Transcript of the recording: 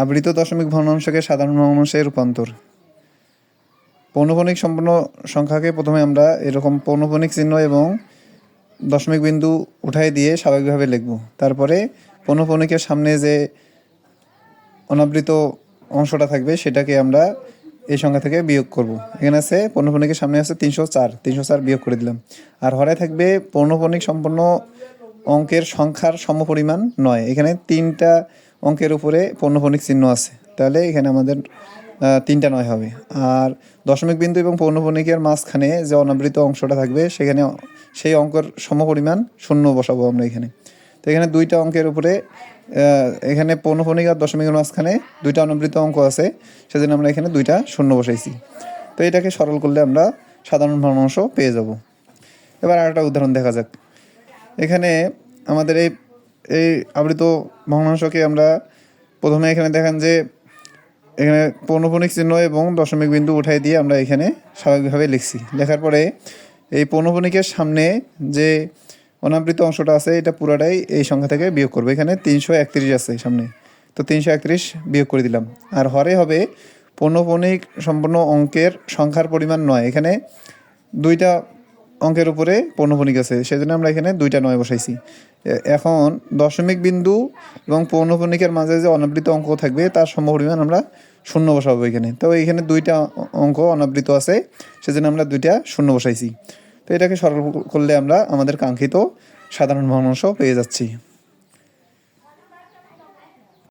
আবৃত দশমিক ভগ্নাংশকে সাধারণ ভগ্নাংশে রূপান্তর। পৌনঃপুনিক সম্পূর্ণ সংখ্যাকে প্রথমে আমরা এরকম পৌনঃপুনিক চিহ্ন এবং দশমিক বিন্দু উঠাই দিয়ে স্বাভাবিকভাবে লিখব। তারপরে পৌনঃপুনিকের সামনে যে অনাবৃত অংশটা থাকবে, সেটাকে আমরা এই সংখ্যা থেকে বিয়োগ করব। এখানে আছে পৌনঃপুনিকের সামনে আছে তিনশো চার তিনশো চার বিয়োগ করে দিলাম। আর হরে থাকবে পৌনঃপুনিক সম্পূর্ণ অঙ্কের সংখ্যার সমপরিমাণ নয়। এখানে তিনটা অঙ্কের উপরে পৌনঃপুনিক চিহ্ন আছে। তাহলে এখানে আমাদের তিনটা নয় হবে। আর দশমিক বিন্দু এবং পৌনঃপুনিকের মাঝখানে যে অনাবৃত অংশটা থাকবে, সেখানে সেই অঙ্কের সমপরিমাণ শূন্য বসাবো আমরা এখানে। তো এখানে দুইটা অঙ্কের উপরে এখানে পৌনঃপুনিক আর দশমিকের মাঝখানে দুইটা অনাবৃত অঙ্ক আছে, সেজন্য আমরা এখানে দুইটা শূন্য বসাইছি। তো এটাকে সরল করলে আমরা সাধারণ ভগ্নাংশ পেয়ে যাব। এবার আরেকটা উদাহরণ দেখা যাক। এখানে আমাদের এই এই আবৃত ভগ্নাংশকে আমরা প্রথমে এখানে দেখেন যে এখানে পৌনঃপুনিক চিহ্ন এবং দশমিক বিন্দু উঠাই দিয়ে আমরা এখানে স্বাভাবিকভাবে লিখছি। লেখার পরে এই পৌনঃপুনিকের সামনে যে অনাবৃত অংশটা আছে, এটা পুরোটাই এই সংখ্যা থেকে বিয়োগ করব। এখানে তিনশো একত্রিশ আছে সামনে। তো তিনশো একত্রিশ বিয়োগ করে দিলাম। আর হরে হবে পৌনঃপুনিক সম্পূর্ণ অঙ্কের সংখ্যার পরিমাণ নয়। এখানে দুইটা অঙ্কের উপরে পৌনঃপুনিক আছে, সেজন্য আমরা এখানে দুইটা নয় বসাইছি। এখন দশমিক বিন্দু এবং পৌনঃপুনিকের মাঝে যে অনাবৃত অঙ্ক থাকবে, তার সমপরিমাণ আমরা শূন্য বসাবো এখানে। তো এখানে দুইটা অঙ্ক অনাবৃত আছে, সেজন্য আমরা দুইটা শূন্য বসাইছি। তো এটাকে সরল করলে আমরা আমাদের কাঙ্ক্ষিত সাধারণ ভগ্নাংশ পেয়ে যাচ্ছি।